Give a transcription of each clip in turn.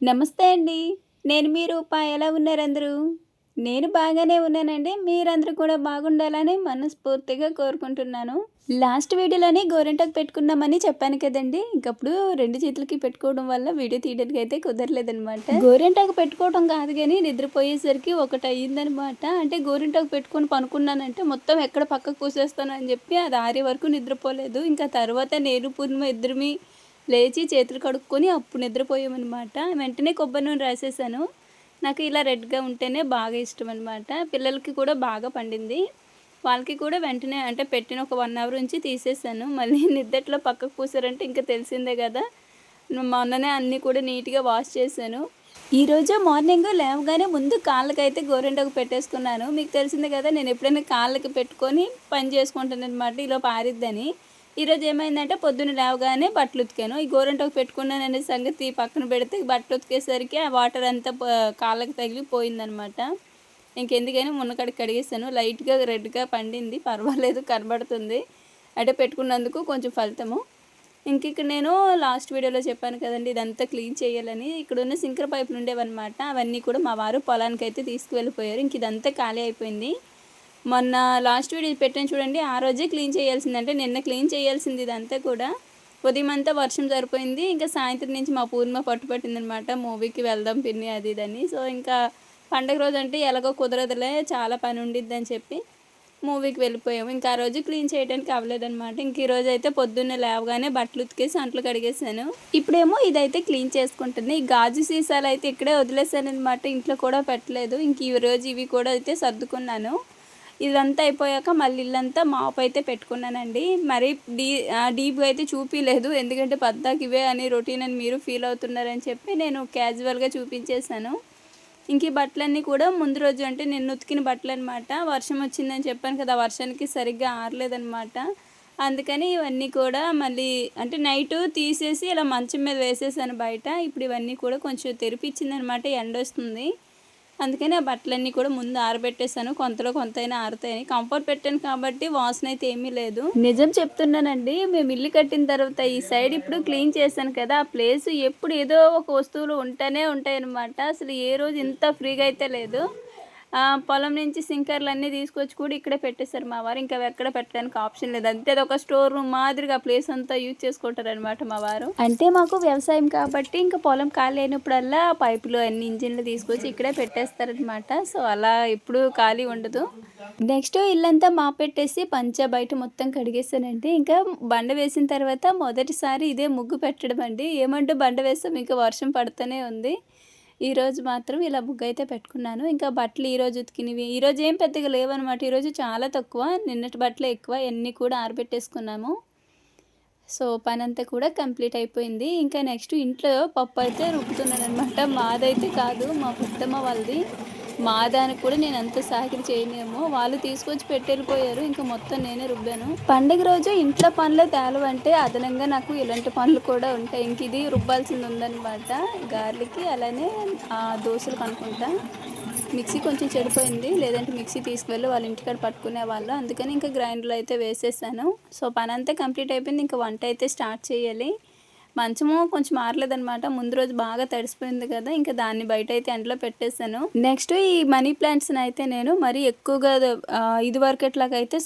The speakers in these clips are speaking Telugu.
నమస్తే అండి. నేను మీ రూప. ఎలా ఉన్నారు అందరూ? నేను బాగానే ఉన్నానండి. మీరందరూ కూడా బాగుండాలని మనస్ఫూర్తిగా కోరుకుంటున్నాను. లాస్ట్ వీడియోలోనే గోరింటాకు పెట్టుకున్నామని చెప్పాను కదండి. ఇంకప్పుడు రెండు చేతులకి పెట్టుకోవడం వల్ల వీడియో తీయడానికి అయితే కుదరలేదనమాట గోరింటాకు పెట్టుకోవడం కాదు కానీ నిద్రపోయేసరికి ఒకటి అయ్యిందనమాట అంటే గోరింటాకు పెట్టుకొని పనుకున్నానంటే మొత్తం ఎక్కడ పక్కకు పూసేస్తాను అని చెప్పి అది ఆరే వరకు నిద్రపోలేదు. ఇంకా తర్వాత నేను పూర్ణిమ ఇద్దరిమి లేచి చేతులు కడుక్కొని అప్పుడు నిద్రపోయామన్నమాట. వెంటనే కొబ్బరి నూనె రాసేసాను. నాకు ఇలా రెడ్గా ఉంటేనే బాగా ఇష్టం అనమాట పిల్లలకి కూడా బాగా పండింది. వాళ్ళకి కూడా వెంటనే అంటే పెట్టిన ఒక వన్ అవర్ నుంచి తీసేసాను. మళ్ళీ నిద్దట్లో పక్కకు పూసారంటే ఇంకా తెలిసిందే కదా. మొన్ననే అన్నీ కూడా నీట్గా వాష్ చేశాను. ఈరోజు మార్నింగ్ లేవగానే ముందు కాళ్ళకైతే గోరెంటకు పెట్టేసుకున్నాను. మీకు తెలిసిందే కదా నేను ఎప్పుడైనా కాళ్ళకి పెట్టుకొని పని చేసుకుంటాను అనమాట ఇలా పారిద్దని ఈరోజు ఏమైందంటే పొద్దున్న లేవగానే బట్టలు ఉతికాను. ఈ గోరంటకు పెట్టుకున్నాను అనే సంగతి పక్కన పెడితే బట్టలు ఉతికేసరికి ఆ వాటర్ అంతా కాళ్ళకి తగిలిపోయిందనమాట. ఇంకెందుకైనా మునకడికి కడిగేసాను లైట్గా రెడ్గా పండింది. పర్వాలేదు కనబడుతుంది. అంటే పెట్టుకున్నందుకు కొంచెం ఫలితము. ఇంక ఇక్కడ నేను లాస్ట్ వీడియోలో చెప్పాను కదండి ఇదంతా క్లీన్ చేయాలని. ఇక్కడ ఉన్న సింకర్ పైపులు ఉండేవన్నమాట. అవన్నీ కూడా మా వారు పొలానికి అయితే తీసుకువెళ్ళిపోయారు. ఇంక ఇదంతా ఖాళీ అయిపోయింది. మొన్న లాస్ట్ వీడియో పెట్టాను చూడండి ఆ రోజే క్లీన్ చేయాల్సింది అంటే నిన్న క్లీన్ చేయాల్సింది ఇదంతా కూడా. ఉదయం అంతా వర్షం సరిపోయింది ఇంకా సాయంత్రం నుంచి మా పూర్ణిమ పట్టుపట్టిందనమాట మూవీకి వెళ్దాం పిన్ని అది ఇదని సో ఇంకా పండగ రోజు అంటే ఎలాగో కుదరదులే చాలా పని ఉండిద్ది అని చెప్పి మూవీకి వెళ్ళిపోయాము. ఇంకా ఆ రోజు క్లీన్ చేయడానికి అవ్వలేదన్నమాట ఇంక ఈరోజు అయితే పొద్దున్నే లేవగానే బట్టలు ఉతికేసి అంట్లు కడిగేసాను. ఇప్పుడేమో ఇదైతే క్లీన్ చేసుకుంటుంది. ఈ గాజు సీసాలు అయితే ఇక్కడే వదిలేసాను అనమాట ఇంట్లో కూడా పెట్టలేదు. ఇంక ఈ రోజు ఇవి కూడా అయితే సర్దుకున్నాను. ఇదంతా అయిపోయాక మళ్ళీ ఇల్లంతా మాప్ అయితే పెట్టుకున్నానండి. మరి డీ డీప్గా అయితే చూపించలేదు ఎందుకంటే పద్దాకి ఇవే అని రొటీన్ అని మీరు ఫీల్ అవుతున్నారని చెప్పి నేను క్యాజువల్గా చూపించేశాను. ఇంక ఈ బట్టలన్నీ కూడా ముందు రోజు అంటే నేను ఉతికిన బట్టలు అనమాట వర్షం వచ్చిందని చెప్పాను కదా వర్షానికి సరిగ్గా ఆరలేదనమాట అందుకని ఇవన్నీ కూడా మళ్ళీ అంటే నైట్ తీసేసి ఇలా మంచం మీద వేసేసాను బయట. ఇప్పుడు ఇవన్నీ కూడా కొంచెం తెరిపించిందనమాట ఎండ వస్తుంది అందుకని ఆ బట్టలన్నీ కూడా ముందు ఆరబెట్టేశాను. కొంతలో కొంత అయినా ఆరుతాయని. కంఫర్ట్ పెట్టాను కాబట్టి వాసన అయితే ఏమీ లేదు. నిజం చెప్తున్నానండి. మేము ఇల్లు కట్టిన తర్వాత ఈ సైడ్ ఇప్పుడు క్లీన్ చేశాను కదా. ఆ ప్లేస్ ఎప్పుడు ఏదో ఒక వస్తువులు ఉంటూనే ఉంటాయన్నమాట. అసలు ఏ రోజు ఇంత ఫ్రీగా అయితే లేదు. పొలం నుంచి సింకర్లు అన్నీ తీసుకొచ్చి కూడా ఇక్కడే పెట్టేశారు మా వారు. ఇంకా ఎక్కడ పెట్టడానికి ఆప్షన్ లేదు. అంతే ఒక స్టోర్ రూమ్ మాదిరిగా ప్లేస్ అంతా యూజ్ చేసుకుంటారు అనమాట మా వారు. అంటే మాకు వ్యవసాయం కాబట్టి ఇంకా పొలం ఖాళీ అయినప్పుడల్లా పైపులు అన్ని ఇంజిన్లు తీసుకొచ్చి ఇక్కడే పెట్టేస్తారనమాట సో అలా ఎప్పుడు ఖాళీ ఉండదు. నెక్స్ట్ ఇల్లంతా మా పెట్టేసి పంచ బయట మొత్తం కడిగేసానండి ఇంకా బండ వేసిన తర్వాత మొదటిసారి ఇదే ముగ్గు పెట్టడం అండి ఏమంటే బండ వేస్తాం ఇంకా వర్షం పడుతూనే ఉంది. ఈరోజు మాత్రం ఇలా బుగ్గ అయితే పెట్టుకున్నాను. ఇంకా బట్టలు ఈరోజు ఉతికినవి. ఈరోజు ఏం పెద్దగా లేవన్నమాట ఈరోజు చాలా తక్కువ. నిన్నటి బట్టలు ఎక్కువ. ఎన్ని కూడా ఆరబెట్టేసుకున్నాము. సో పని అంతా కూడా కంప్లీట్ అయిపోయింది. ఇంకా నెక్స్ట్ ఇంట్లో పప్పు అయితే రుబ్బుతున్నాను అనమాట మాదైతే కాదు. మా పుట్టమ్మ వాళ్ళది. మా దానికి కూడా నేను అంత సాకిరి చేయనేమో. వాళ్ళు తీసుకొచ్చి పెట్టెళ్ళిపోయారు. ఇంకా మొత్తం నేనే రుబ్బాను. పండుగ రోజు ఇంట్లో పనులు తేలవంటే అదనంగా నాకు ఇలాంటి పనులు కూడా ఉంటాయి. ఇంక ఇది రుబ్బాల్సింది ఉందన్నమాట. గార్లికి అలానే దోశలు కనుక్కుంటా. మిక్సీ కొంచెం చెడిపోయింది. లేదంటే మిక్సీ తీసుకువెళ్ళి వాళ్ళ ఇంటికాడ పట్టుకునే వాళ్ళు. అందుకని ఇంకా గ్రైండర్లో అయితే వేసేసాను. సో పని అంతా కంప్లీట్ అయిపోయింది. ఇంకా వంట అయితే స్టార్ట్ చేయాలి. మంచము కొంచెం మారలేదనమాట ముందు రోజు బాగా తడిసిపోయింది కదా ఇంకా దాన్ని బయట అయితే ఎండలో పెట్టేశాను. నెక్స్ట్ ఈ మనీ ప్లాంట్స్ని అయితే నేను మరీ ఎక్కువగా ఇది వరకు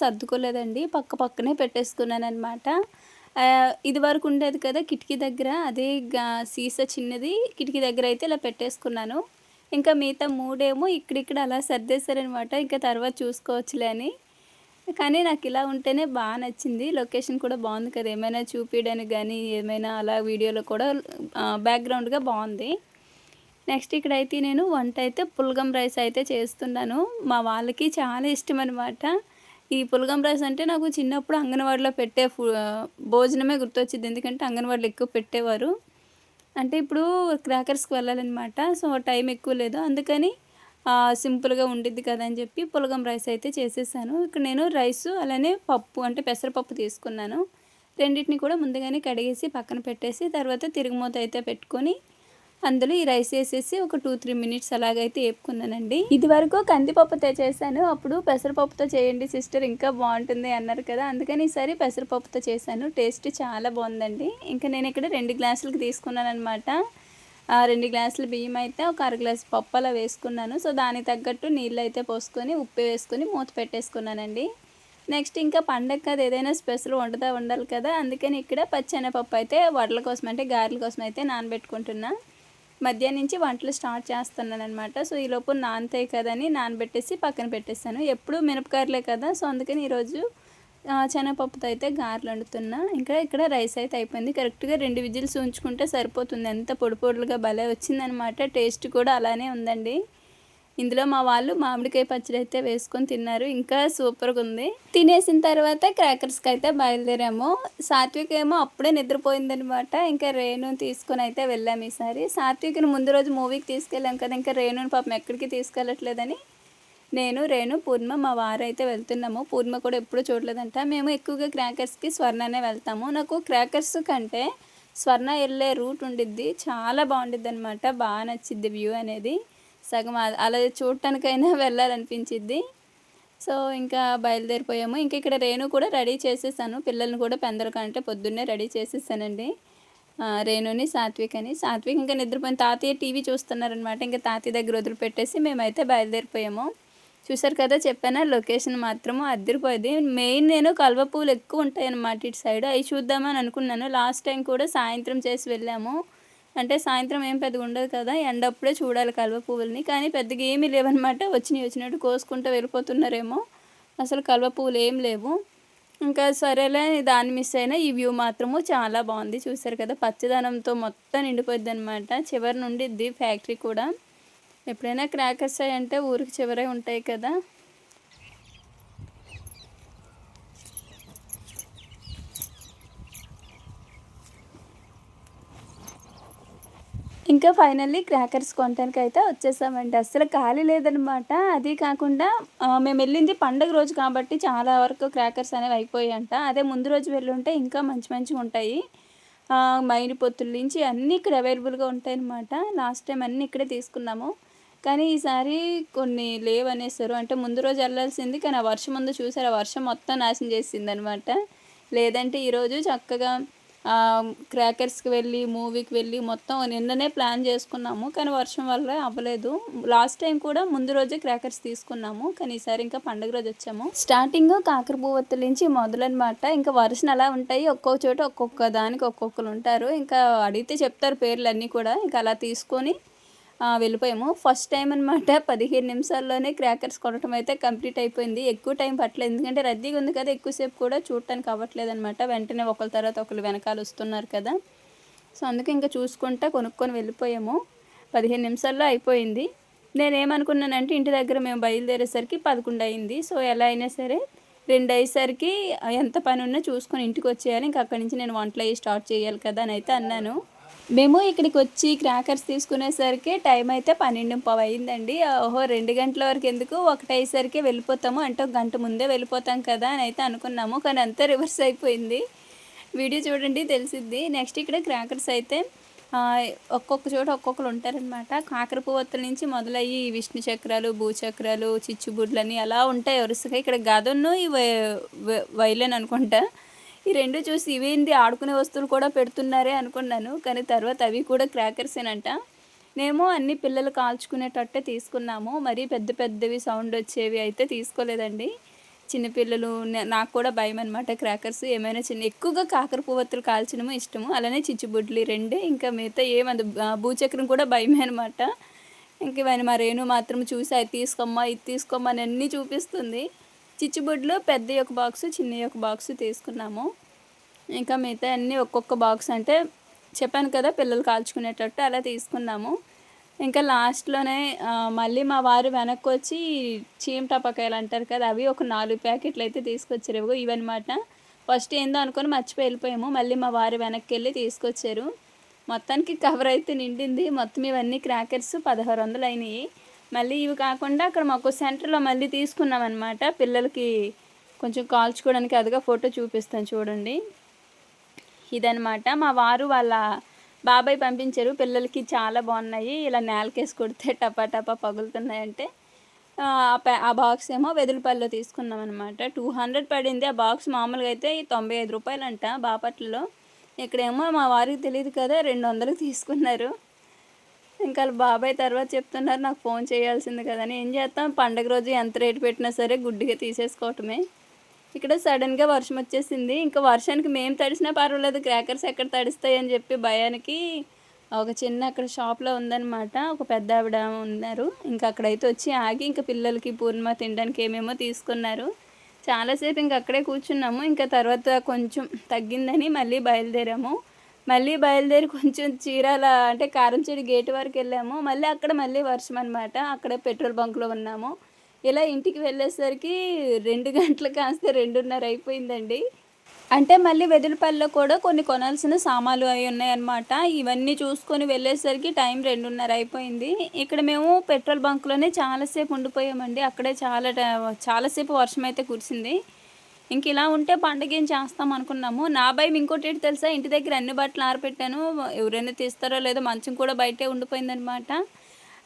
సర్దుకోలేదండి. పక్క పక్కనే పెట్టేసుకున్నాను అనమాట ఇది వరకు ఉండేది కదా కిటికీ దగ్గర అదే సీసా చిన్నది. కిటికీ దగ్గర అయితే ఇలా పెట్టేసుకున్నాను. ఇంకా మిగతా మూడేమో ఇక్కడిక్కడ అలా సర్దేశారనమాట ఇంకా తర్వాత చూసుకోవచ్చులే అని. కానీ నాకు ఇలా ఉంటేనే బాగా నచ్చింది. లొకేషన్ కూడా బాగుంది కదా. ఏమైనా చూపించడానికి కానీ ఏమైనా అలా వీడియోలో కూడా బ్యాక్గ్రౌండ్గా బాగుంది. నెక్స్ట్ ఇక్కడైతే నేను వంట అయితే పుల్గం రైస్ అయితే చేస్తున్నాను. మా వాళ్ళకి చాలా ఇష్టం అనమాట ఈ పుల్గం రైస్ అంటే నాకు చిన్నప్పుడు అంగన్వాడిలో పెట్టే భోజనమే గుర్తొచ్చింది. ఎందుకంటే అంగన్వాడిలో ఎక్కువ పెట్టేవారు. అంటే ఇప్పుడు క్రాకర్స్కి వెళ్ళాలన్నమాట. సో టైం ఎక్కువ లేదు. అందుకని సింపుల్గా ఉండిద్ది కదా అని చెప్పి పులగం రైస్ అయితే చేసేసాను. ఇక్కడ నేను రైసు అలానే పప్పు అంటే పెసరపప్పు తీసుకున్నాను. రెండింటిని కూడా ముందుగానే కడిగేసి పక్కన పెట్టేసి తర్వాత తిరుగుమూత అయితే పెట్టుకొని అందులో ఈ రైస్ వేసేసి ఒక టూ త్రీ మినిట్స్ అలాగైతే వేపుకున్నానండి ఇది వరకు కందిపప్పుతో చేశాను. అప్పుడు పెసరపప్పుతో చేయండి సిస్టర్ ఇంకా బాగుంటుంది అన్నారు కదా. అందుకని ఈసారి పెసరపప్పుతో చేశాను. టేస్ట్ చాలా బాగుందండి. ఇంకా నేను ఇక్కడ రెండు గ్లాసులకి తీసుకున్నాను అనమాట రెండు గ్లాసులు బియ్యం అయితే ఒక అర గ్లాసు పప్పు అలా వేసుకున్నాను. సో దానికి తగ్గట్టు నీళ్ళు అయితే పోసుకొని ఉప్పు వేసుకొని మూత పెట్టేసుకున్నానండి. నెక్స్ట్ ఇంకా పండగ కదా ఏదైనా స్పెషల్ వండుతా ఉండాలి కదా అందుకని ఇక్కడ పచ్చెనపప్పు అయితే వడల కోసం అంటే గారెల కోసం అయితే నానబెట్టుకుంటున్నా. మధ్యాహ్నం నుంచి వంటలు స్టార్ట్ చేస్తున్నాను అనమాట సో ఈలోపు నానతాయి కదని నానబెట్టేసి పక్కన పెట్టేస్తాను. ఎప్పుడు మినపకాయలే కదా సో అందుకని ఈరోజు శనగపప్పుతో అయితే గారెలు వండుతున్నా ఇంకా ఇక్కడ రైస్ అయితే అయిపోయింది. కరెక్ట్గా రెండు విజిల్స్ ఉంచుకుంటే సరిపోతుంది. ఎంత పొడి పొడులుగా భలే వచ్చిందనమాట. టేస్ట్ కూడా అలానే ఉందండి. ఇందులో మా వాళ్ళు మామిడికాయ పచ్చడి అయితే వేసుకొని తిన్నారు. ఇంకా సూపర్గా ఉంది. తినేసిన తర్వాత క్రాకర్స్కి అయితే బయలుదేరాము. సాత్విక్ ఏమో అప్పుడే నిద్రపోయిందనమాట. ఇంకా రేణు తీసుకొని అయితే వెళ్ళాము ఈసారి. సాత్విక్ని ముందు రోజు మూవీకి తీసుకెళ్ళాం కదా. ఇంకా రేణుని పాపం ఎక్కడికి తీసుకెళ్ళట్లేదని. నేను రేణు పూర్ణ మా వారు అయితే వెళ్తున్నాము. పూర్ణ కూడా ఎప్పుడూ చూడలేదంట. మేము ఎక్కువగా క్రాకర్స్కి స్వర్ణనే వెళ్తాము. నాకు క్రాకర్స్ కంటే స్వర్ణ వెళ్ళే రూట్ ఉండిద్ది. చాలా బాగుండిద్ది అనమాట బాగా నచ్చిద్ది వ్యూ అనేది. సగం అలా చూడటానికైనా వెళ్ళాలనిపించిద్ది. సో ఇంకా బయలుదేరిపోయాము. ఇంకా ఇక్కడ రేణు కూడా రెడీ చేసేసాను. పిల్లల్ని కూడా పెందలకంటే పొద్దున్నే రెడీ చేసేసానండి. రేణుని సాత్విక్ అని సాత్విక్ ఇంకా నిద్రపోయిన తాతయ్య టీవీ చూస్తున్నారనమాట ఇంకా తాతయ్య దగ్గర వదిలిపెట్టేసి మేమైతే బయలుదేరిపోయాము. చూసారు కదా చెప్పానా? లొకేషన్ మాత్రము అద్దరిపోయింది. మెయిన్ నేను కల్వ పూలు ఎక్కువ ఉంటాయి అన్నమాట ఇటు సైడ్. అవి చూద్దామని అనుకున్నాను. లాస్ట్ టైం కూడా సాయంత్రం చేసి వెళ్ళాము. అంటే సాయంత్రం ఏం పెద్దగా ఉండదు కదా ఎండప్పుడే చూడాలి కల్వ పువ్వులని కానీ పెద్దగా ఏమీ లేవన్నమాట. వచ్చినాయి వచ్చినట్టు కోసుకుంటూ వెళ్ళిపోతున్నారేమో. అసలు కల్వ పువ్వులు ఏం లేవు. ఇంకా సరేలే దాన్ని మిస్ అయినా ఈ వ్యూ మాత్రము చాలా బాగుంది. చూసారు కదా పచ్చదనంతో మొత్తం నిండిపోద్ది అనమాట చివరి నుండి ఫ్యాక్టరీ కూడా. ఎప్పుడైనా క్రాకర్స్ అవి అంటే ఊరికి చివరే ఉంటాయి కదా. ఇంకా ఫైనల్లీ క్రాకర్స్ కొనడానికి అయితే వచ్చేసామండి. అస్సలు ఖాళీ లేదనమాట అది కాకుండా మేము వెళ్ళింది పండగ రోజు కాబట్టి చాలా వరకు క్రాకర్స్ అనేవి అయిపోయాయంట. అదే ముందు రోజు వెళ్ళుంటే ఇంకా మంచి మంచిగా ఉంటాయి. మైని పొత్తుల నుంచి అన్నీ ఇక్కడ అవైలబుల్గా ఉంటాయన్నమాట. లాస్ట్ టైం అన్నీ ఇక్కడే తీసుకున్నాము. కానీ ఈసారి కొన్ని లేవనేస్తారు. అనేసారు అంటే ముందు రోజు వెళ్ళాల్సింది కానీ ఆ వర్షం ముందు చూసారు? ఆ వర్షం మొత్తం నాశనం చేసింది అనమాట లేదంటే ఈరోజు చక్కగా క్రాకర్స్కి వెళ్ళి మూవీకి వెళ్ళి మొత్తం నిన్ననే ప్లాన్ చేసుకున్నాము కానీ వర్షం వల్ల అవ్వలేదు. లాస్ట్ టైం కూడా ముందు రోజే క్రాకర్స్ తీసుకున్నాము కానీ ఈసారి ఇంకా పండుగ రోజు వచ్చాము. స్టార్టింగ్ కాకర పువ్వొత్తుల నుంచి మొదలనమాట ఇంకా వర్షం అలా ఉంటాయి ఒక్కొక్క చోట ఒక్కొక్క దానికి ఒక్కొక్కరు ఉంటారు. ఇంకా అడిగితే చెప్తారు పేర్లు అన్నీ కూడా. ఇంకా అలా తీసుకొని వెళ్ళిపోయాము. ఫస్ట్ టైం అనమాట పదిహేను నిమిషాల్లోనే క్రాకర్స్ కొనటం అయితే కంప్లీట్ అయిపోయింది. ఎక్కువ టైం పట్టలేదు. ఎందుకంటే రద్దీగా ఉంది కదా ఎక్కువసేపు కూడా చూడటానికి అవ్వట్లేదు అనమాట వెంటనే ఒకరి తర్వాత ఒకరు వెనకాల వస్తున్నారు కదా. సో అందుకే ఇంకా చూసుకుంటా కొనుక్కొని వెళ్ళిపోయాము. పదిహేను నిమిషాల్లో అయిపోయింది. నేనేమనుకున్నానంటే ఇంటి దగ్గర మేము బయలుదేరేసరికి పదకొండు అయింది. సో ఎలా అయినా సరే రెండు అయ్యేసరికి ఎంత పని ఉన్నా చూసుకొని ఇంటికి వచ్చేయాలి. ఇంకా అక్కడి నుంచి నేను వంటలు అయ్యి స్టార్ట్ చేయాలి కదా అని అయితే అన్నాను. మేము ఇక్కడికి వచ్చి క్రాకర్స్ తీసుకునేసరికి టైం అయితే పన్నెండు పావు అయిందండి. ఓహో రెండు గంటల వరకు ఎందుకు? ఒకటి వెళ్ళిపోతాము. అంటే ఒక గంట ముందే వెళ్ళిపోతాం కదా అని అయితే అనుకున్నాము. కానీ అంతా రివర్స్ అయిపోయింది. వీడియో చూడండి తెలిసిద్ది. నెక్స్ట్ ఇక్కడ క్రాకర్స్ అయితే ఒక్కొక్క చోట ఒక్కొక్కరు ఉంటారనమాట కాకర పువ్వొత్తుల నుంచి మొదలయ్యి విష్ణు చక్రాలు భూచక్రాలు చిచ్చుబుడ్లని అలా ఉంటాయి. వరుసగా ఇక్కడ గదను ఈ వై- వైలెన్ అనుకుంటా. ఈ రెండు చూసి ఇవేంది ఆడుకునే వస్తువులు కూడా పెడుతున్నారే అనుకున్నాను కానీ తర్వాత అవి కూడా క్రాకర్సేనంట మేము అన్ని పిల్లలు కాల్చుకునేటట్టే తీసుకున్నాము. మరీ పెద్ద పెద్దవి సౌండ్ వచ్చేవి అయితే తీసుకోలేదండి. చిన్నపిల్లలు నాకు కూడా భయం అనమాట క్రాకర్స్. ఏమైనా చిన్న ఎక్కువగా కాకర పువ్వొత్తులు కాల్చడము ఇష్టము. అలానే చిచ్చుబుడ్లు రెండే ఇంకా మిగతా ఏమంత భూచక్రం కూడా భయమే అనమాట ఇంక ఇవన్నీ మా రేణు మాత్రం చూసి అది తీసుకోమ్మా ఇది తీసుకోమ్మా అని అన్నీ చూపిస్తుంది. చిచ్చుబుడ్లు పెద్ద ఒక బాక్స్ చిన్న ఒక బాక్స్ తీసుకున్నాము. ఇంకా మిగతా అన్నీ ఒక్కొక్క బాక్స్ అంటే చెప్పాను కదా పిల్లలు కాల్చుకునేటట్టు అలా తీసుకున్నాము. ఇంకా లాస్ట్లోనే మళ్ళీ మా వారు వెనక్కి వచ్చి చీమ టపాకాయలు అంటారు కదా అవి ఒక నాలుగు ప్యాకెట్లు అయితే తీసుకొచ్చారు. ఇవిగో ఇవన్నమాట. ఫస్ట్ ఏందో అనుకొని మర్చిపోయి వెళ్ళిపోయాము మళ్ళీ మా వారు వెనక్కి వెళ్ళి తీసుకొచ్చారు. మొత్తానికి కవర్ అయితే నిండింది. మొత్తం ఇవన్నీ క్రాకర్స్ పదహారు వందలు అయినాయి. మళ్ళీ ఇవి కాకుండా అక్కడ మాకు సెంటర్లో మళ్ళీ తీసుకున్నాం అనమాట పిల్లలకి కొంచెం కాల్చుకోవడానికి అదిగా ఫోటో చూపిస్తాను చూడండి. ఇదనమాట మా వారు వాళ్ళ బాబాయ్ పంపించారు. పిల్లలకి చాలా బాగున్నాయి. ఇలా నేలకేసి కొడితే టపా టపా పగులుతున్నాయంటే ఆ, ఆ ఆ బాక్స్ ఏమో వెదులుపల్లిలో తీసుకున్నాం అనమాట టూ హండ్రెడ్ పడింది. ఆ బాక్స్ మామూలుగా అయితే తొంభై ఐదు రూపాయలంట బాపట్లలో. ఇక్కడేమో మా వారికి తెలియదు కదా రెండు వందలు తీసుకున్నారు. ఇంకా వాళ్ళ బాబాయ్ తర్వాత చెప్తున్నారు నాకు ఫోన్ చేయాల్సింది కదని. ఏం చేస్తాం? పండగ రోజు ఎంత రేటు పెట్టినా సరే గుడ్డిగా తీసేసుకోవటమే. ఇక్కడ సడన్గా వర్షం వచ్చేసింది. ఇంకా వర్షానికి మేము తడిసినా పర్వాలేదు క్రాకర్స్ ఎక్కడ తడిస్తాయి అని చెప్పి భయానికి ఒక చిన్న అక్కడ షాప్లో ఉందన్నమాట. ఒక పెద్ద ఆవిడ ఉన్నారు. ఇంకా అక్కడైతే వచ్చి ఆగి ఇంకా పిల్లలకి పూర్ణిమ తినడానికి ఏమేమో తీసుకున్నారు. చాలాసేపు ఇంకా అక్కడే కూర్చున్నాము. ఇంకా తర్వాత కొంచెం తగ్గిందని మళ్ళీ బయలుదేరాము. మళ్ళీ బయలుదేరి కొంచెం చీరాల అంటే కారంచేడి గేట్ వరకు వెళ్ళాము. మళ్ళీ అక్కడ మళ్ళీ వర్షం అనమాట అక్కడే పెట్రోల్ బంక్లో ఉన్నాము. ఇలా ఇంటికి వెళ్ళేసరికి రెండు గంటలు కాస్త రెండున్నర అయిపోయిందండి. అంటే మళ్ళీ వెదులపల్లిలో కూడా కొన్ని కొనాల్సిన సామాన్లు అవి ఉన్నాయన్నమాట. ఇవన్నీ చూసుకొని వెళ్ళేసరికి టైం రెండున్నర అయిపోయింది. ఇక్కడ మేము పెట్రోల్ బంక్లోనే చాలాసేపు ఉండిపోయామండి. అక్కడే చాలా చాలాసేపు వర్షం అయితే కురిసింది. ఇంక ఇలా ఉంటే పండగ ఏం చేస్తాం అనుకున్నాము. నా భయం ఇంకోటి ఏంటి తెలుసా? ఇంటి దగ్గర అన్ని బట్టలు ఆరపెట్టాను. ఎవరైనా తీస్తారో లేదో మంచం కూడా బయటే ఉండిపోయిందనమాట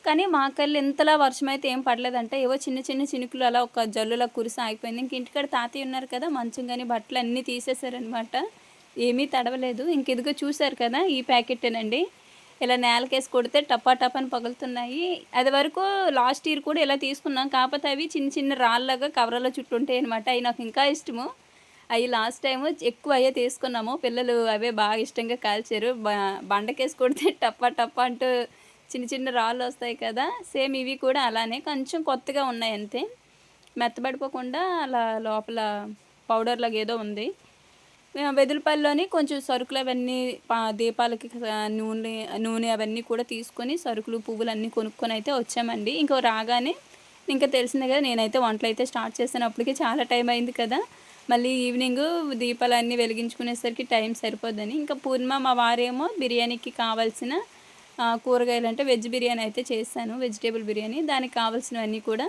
కానీ మా కళ్ళు ఇంతలా వర్షం అయితే ఏం పడలేదంటే. ఏవో చిన్న చిన్న చినుకులు అలా ఒక జల్లులా కురిసి ఆగిపోయింది. ఇంక ఇంటికాడ తాతయ్య ఉన్నారు కదా మంచం కానీ బట్టలు అన్నీ తీసేశారనమాట ఏమీ తడవలేదు. ఇంక ఇదిగో చూశారు కదా ఈ ప్యాకెట్టేనండి. ఇలా నేలకేసి కొడితే టపా టపాని పగులుతున్నాయి. అది వరకు లాస్ట్ ఇయర్ కూడా ఇలా తీసుకున్నాం. కాకపోతే అవి చిన్న చిన్న రాళ్ళగా కవర్లో చుట్టుంటాయి అనమాట అవి నాకు ఇంకా ఇష్టము. అవి లాస్ట్ టైం ఎక్కువ అయ్యే తీసుకున్నాము. పిల్లలు అవే బాగా ఇష్టంగా కాల్చారు. బండకేసి కొడితే టప్ప టప్ప అంటూ చిన్న చిన్న రాళ్ళు వస్తాయి కదా సేమ్ ఇవి కూడా అలానే. కొంచెం కొత్తగా ఉన్నాయి అంతే. మెత్తబడిపోకుండా అలా లోపల పౌడర్ లాగా ఏదో ఉంది. వెదులుపల్లిలోని కొంచెం సరుకులు అవన్నీ పా- దీపాలకి నూనె నూనె అవన్నీ కూడా తీసుకొని సరుకులు పువ్వులు అన్నీ కొనుక్కొని అయితే వచ్చామండి. ఇంకో రాగానే ఇంకా తెలిసిందే కదా నేనైతే వంటలు అయితే స్టార్ట్ చేసినప్పటికీ చాలా టైం అయింది కదా. మళ్ళీ ఈవినింగ్ దీపాలన్నీ వెలిగించుకునేసరికి టైం సరిపోద్దని. ఇంకా పూర్ణిమ మా వారేమో బిర్యానీకి కావాల్సిన కూరగాయలు అంటే వెజ్ బిర్యానీ అయితే చేశాను వెజిటేబుల్ బిర్యానీ. దానికి కావాల్సినవన్నీ కూడా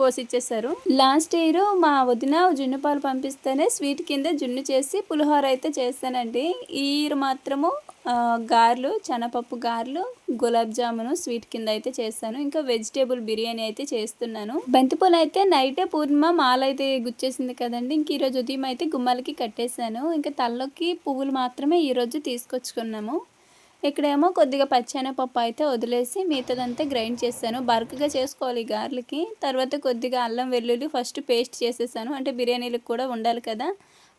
కోసి ఇచ్చేసారు లాస్ట్ ఇయర్ మా వదిన జున్ను పాలు పంపిస్తేనే స్వీట్ కింద జున్ను చేసి పులిహోర అయితే చేస్తానండి. ఈ ఇయర్ మాత్రము గారెలు శనపప్పు గారెలు గులాబ్ జామును స్వీట్ కింద అయితే చేస్తాను. ఇంకా వెజిటేబుల్ బిర్యానీ అయితే చేస్తున్నాను. బంతిపూలు అయితే నైటే పూర్ణిమ మాల అయితే గుచ్చేసింది కదండి. ఇంక ఈరోజు ఉదయం అయితే గుమ్మాలకి కట్టేశాను. ఇంకా తలలోకి పువ్వులు మాత్రమే ఈరోజు తీసుకొచ్చుకున్నాము. ఇక్కడేమో కొద్దిగా పచ్చెనపప్పు అయితే వదిలేసి మిగతాదంతా గ్రైండ్ చేశాను బరకగా చేసుకోవాలి గార్లకి తర్వాత కొద్దిగా అల్లం వెల్లుల్లి ఫస్ట్ పేస్ట్ చేసేసాను. అంటే బిర్యానీలకు కూడా ఉండాలి కదా.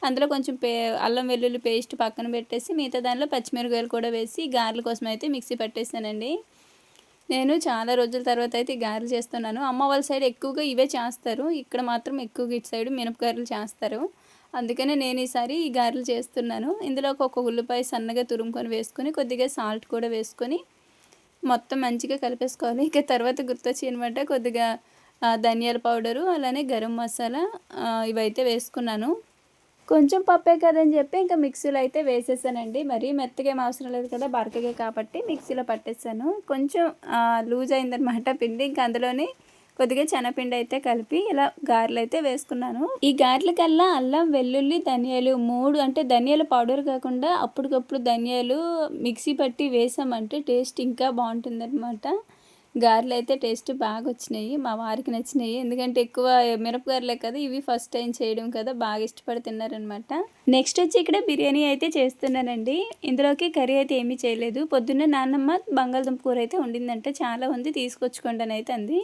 అందులో కొంచెం పే అల్లం వెల్లుల్లి పేస్ట్ పక్కన పెట్టేసి మిగతా దానిలో పచ్చిమిరపకాయలు కూడా వేసి గారెల కోసం అయితే మిక్సీ పట్టేసానండి. నేను చాలా రోజుల తర్వాత అయితే గారెలు చేస్తున్నాను. అమ్మ వాళ్ళ సైడ్ ఎక్కువగా ఇవే చేస్తారు. ఇక్కడ మాత్రం ఎక్కువగా ఇటు సైడ్ మినపగారెలు చేస్తారు. అందుకనే నేను ఈసారి ఈ గారెలు చేస్తున్నాను. ఇందులో ఒక ఉల్లిపాయ సన్నగా తురుముకొని వేసుకొని కొద్దిగా సాల్ట్ కూడా వేసుకొని మొత్తం మంచిగా కలిపేసుకోవాలి. ఇక తర్వాత గుర్తొచ్చి అనమాట కొద్దిగా ధనియాల పౌడరు అలానే గరం మసాలా ఇవైతే వేసుకున్నాను. కొంచెం పప్పే కదని చెప్పి ఇంకా మిక్సీలో అయితే వేసేసానండి. మరీ మెత్తగా ఏం అవసరం లేదు కదా బరకగా కాబట్టి మిక్సీలో పట్టేసాను. కొంచెం లూజ్ అయిందనమాట పిండి. ఇంకా అందులోనే కొద్దిగా శనగపిండి అయితే కలిపి ఇలా గారెలు అయితే వేసుకున్నాను. ఈ గారెల కల్లా అల్లం వెల్లుల్లి ధనియాలు మూడు అంటే ధనియాల పౌడర్ కాకుండా అప్పటికప్పుడు ధనియాలు మిక్సీ పట్టి వేసామంటే టేస్ట్ ఇంకా బాగుంటుంది గారెలు అయితే టేస్ట్ బాగా వచ్చినాయి మా వారికి నచ్చినాయి. ఎందుకంటే ఎక్కువ మిరపగారలే కదా ఇవి ఫస్ట్ టైం చేయడం కదా బాగా ఇష్టపడి తిన్నారనమాట నెక్స్ట్ వచ్చి ఇక్కడ బిర్యానీ అయితే చేస్తున్నానండి. ఇందులోకి కర్రీ అయితే ఏమీ చేయలేదు. పొద్దున్న నాన్నమ్మ బంగాళదుంప కూర అయితే వండిందంటే. చాలా ఉంది తీసుకొచ్చుకోండి అని అయితే అంది.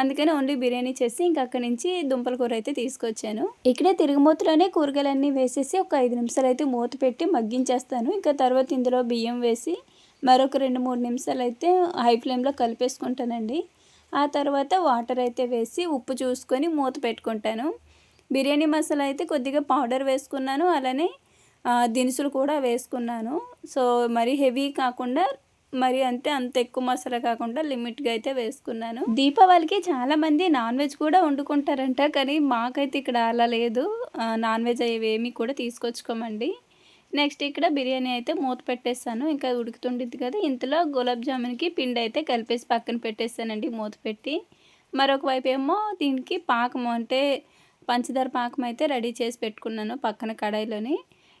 అందుకని ఓన్లీ బిర్యానీ చేసి ఇంకా అక్కడి నుంచి దుంపల కూర అయితే తీసుకొచ్చాను. ఇక్కడే తిరుగుమూతలోనే కూరగాయలన్నీ వేసేసి ఒక ఐదు నిమిషాలు అయితే మూత పెట్టి మగ్గించేస్తాను. ఇంకా తర్వాత ఇందులో బియ్యం వేసి మరొక రెండు మూడు నిమిషాలు అయితే హై ఫ్లేమ్లో కలిపేసుకుంటానండి. ఆ తర్వాత వాటర్ అయితే వేసి ఉప్పు చూసుకొని మూత పెట్టుకుంటాను. బిర్యానీ మసాలా అయితే కొద్దిగా పౌడర్ వేసుకున్నాను. అలానే దినుసులు కూడా వేసుకున్నాను. సో మరి హెవీ కాకుండా మరి అంతే అంత ఎక్కువ మసాలా కాకుండా లిమిట్గా అయితే వేసుకున్నాను. దీపావళికి చాలా మంది నాన్ వెజ్ కూడా వండుకుంటారంట కానీ మాకైతే ఇక్కడ అలా లేదు. నాన్ వెజ్ అవి కూడా తీసుకొచ్చుకోమండి. నెక్స్ట్ ఇక్కడ బిర్యానీ అయితే మూత పెట్టేస్తాను ఇంకా ఉడుకుతుండిద్ది కదా. ఇంతలో గులాబ్ జామున్కి పిండి అయితే కలిపేసి పక్కన పెట్టేస్తానండి మూత పెట్టి. మరొక వైపు ఏమో దీనికి పాకం అంటే పంచదార పాకం అయితే రెడీ చేసి పెట్టుకున్నాను పక్కన కడాయిలోని.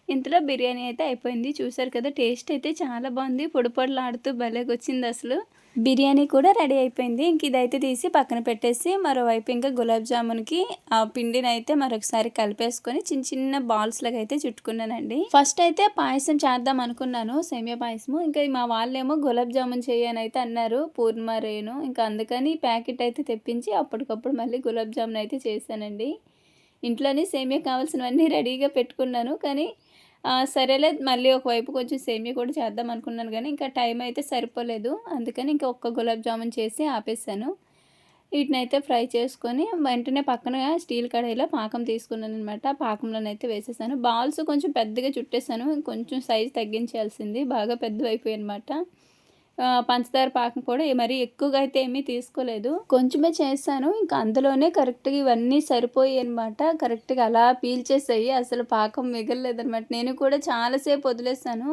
ఇంతలో బిర్యానీ అయితే అయిపోయింది. చూసారు కదా టేస్ట్ అయితే చాలా బాగుంది. పొడిపొడలాడుతూ భలేగా వచ్చింది అసలు. బిర్యానీ కూడా రెడీ అయిపోయింది. ఇంక ఇదైతే తీసి పక్కన పెట్టేసి మరోవైపు ఇంకా గులాబ్ జామున్కి ఆ పిండిని అయితే మరొకసారి కలిపేసుకొని చిన్న చిన్న బాల్స్ లాగా అయితే చుట్టుకున్నానండి. ఫస్ట్ అయితే పాయసం చేద్దాం అనుకున్నాను సేమియా పాయసము. ఇంకా మా వాళ్ళేమో గులాబ్ జామున్ చేయని అయితే అన్నారు పూర్ణిమ రేణు. ఇంకా అందుకని ప్యాకెట్ అయితే తెప్పించి అప్పటికప్పుడు మళ్ళీ గులాబ్ జామున్ అయితే చేశానండి. ఇంట్లోనే సేమియా కావాల్సినవన్నీ రెడీగా పెట్టుకున్నాను. కానీ సరేలే మళ్ళీ ఒకవైపు కొంచెం సేమియా కూడా చేద్దాం అనుకున్నాను కానీ ఇంకా టైం అయితే సరిపోలేదు. అందుకని ఇంకా ఒక్క గులాబ్ జామున్ చేసి ఆపేసాను. వీటిని అయితే ఫ్రై చేసుకొని వెంటనే పక్కన స్టీల్ కడాయిలో పాకం తీసుకున్నాను అనమాట పాకంలోనైతే వేసేసాను. బాల్స్ కొంచెం పెద్దగా చుట్టేసాను. కొంచెం సైజ్ తగ్గించాల్సింది. బాగా పెద్దవి అనమాట పంచదార పాకం కూడా మరీ ఎక్కువగా అయితే ఏమీ తీసుకోలేదు. కొంచెమే చేశాను. ఇంకా అందులోనే కరెక్ట్గా ఇవన్నీ సరిపోయాయి అనమాట కరెక్ట్గా అలా పీల్చేసాయి అసలు పాకం మిగలలేదనమాట నేను కూడా చాలాసేపు వదిలేసాను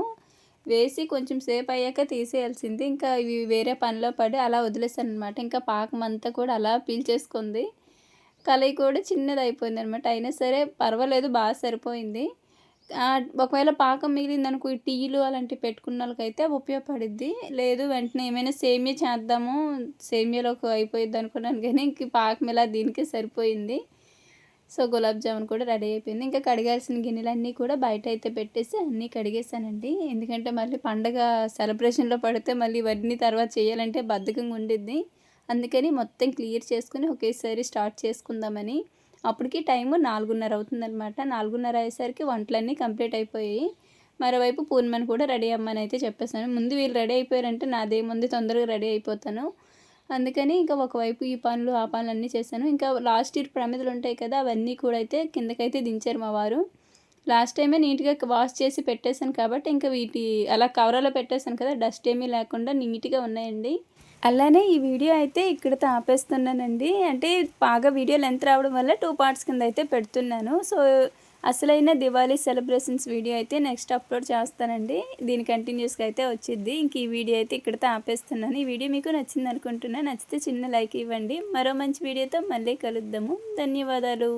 వేసి కొంచెం సేపు అయ్యాక తీసేయాల్సింది. ఇంకా ఇవి వేరే పనిలో పడి అలా వదిలేసాను అనమాట ఇంకా పాకం అంతా కూడా అలా పీల్చేసుకుంది కలయి కూడా చిన్నది అయిపోయింది అనమాట అయినా సరే పర్వాలేదు బాగా సరిపోయింది. ఒకవేళ పాకం మిగిలింది అనుకో ఈ టీలు అలాంటివి పెట్టుకున్న వాళ్ళకైతే ఉపయోగపడుద్ది. లేదు వెంటనే ఏమైనా సేమియా చేద్దాము సేమియాలోకి అయిపోయింది అనుకున్నాను కానీ ఇంక పాకం ఇలా దీనికే సరిపోయింది. సో గులాబ్ జామున్ కూడా రెడీ అయిపోయింది. ఇంకా కడిగాల్సిన గిన్నెలన్నీ కూడా బయట అయితే పెట్టేసి అన్నీ కడిగేసానండి ఎందుకంటే మళ్ళీ పండగ సెలబ్రేషన్లో పడితే మళ్ళీ ఇవన్నీ తర్వాత చేయాలంటే బద్ధకంగా ఉండిద్ది. అందుకని మొత్తం క్లియర్ చేసుకుని ఒకేసారి స్టార్ట్ చేసుకుందామని అప్పటికి టైము నాలుగున్నర అవుతుందన్నమాట. నాలుగున్నర అయ్యేసరికి వంటలన్నీ కంప్లీట్ అయిపోయాయి. మరోవైపు పూర్ణమని కూడా రెడీ అమ్మని అయితే చెప్పేసాను ముందు వీళ్ళు రెడీ అయిపోయారంటే నాదేముంది తొందరగా రెడీ అయిపోతాను. అందుకని ఇంకా ఒకవైపు ఈ పనులు ఆ పనులు అన్నీ చేశాను. ఇంకా లాస్ట్ ఇయర్ ప్రమిదలు ఉంటాయి కదా అవన్నీ కూడా అయితే కిందకైతే దించారు మా వారు. లాస్ట్ టైమే నీట్గా వాష్ చేసి పెట్టేశాను కాబట్టి ఇంకా వీటి అలా కవరాలో పెట్టేశాను కదా డస్ట్ ఏమీ లేకుండా నీట్గా ఉన్నాయండి. అలానే ఈ వీడియో అయితే ఇక్కడితో ఆపేస్తున్నానండి అంటే బాగా వీడియో లెంత్ రావడం వల్ల టూ పార్ట్స్ కింద అయితే పెడుతున్నాను. సో అసలైన దివాళీ సెలబ్రేషన్స్ వీడియో అయితే నెక్స్ట్ అప్లోడ్ చేస్తానండి. దీని కంటిన్యూస్గా అయితే వచ్చింది ఇంక ఈ వీడియో అయితే ఇక్కడితో ఆపేస్తున్నాను ఈ వీడియో మీకు నచ్చింది అనుకుంటున్నా నచ్చితే చిన్న లైక్ ఇవ్వండి. మరో మంచి వీడియోతో మళ్ళీ కలుద్దాము. ధన్యవాదాలు.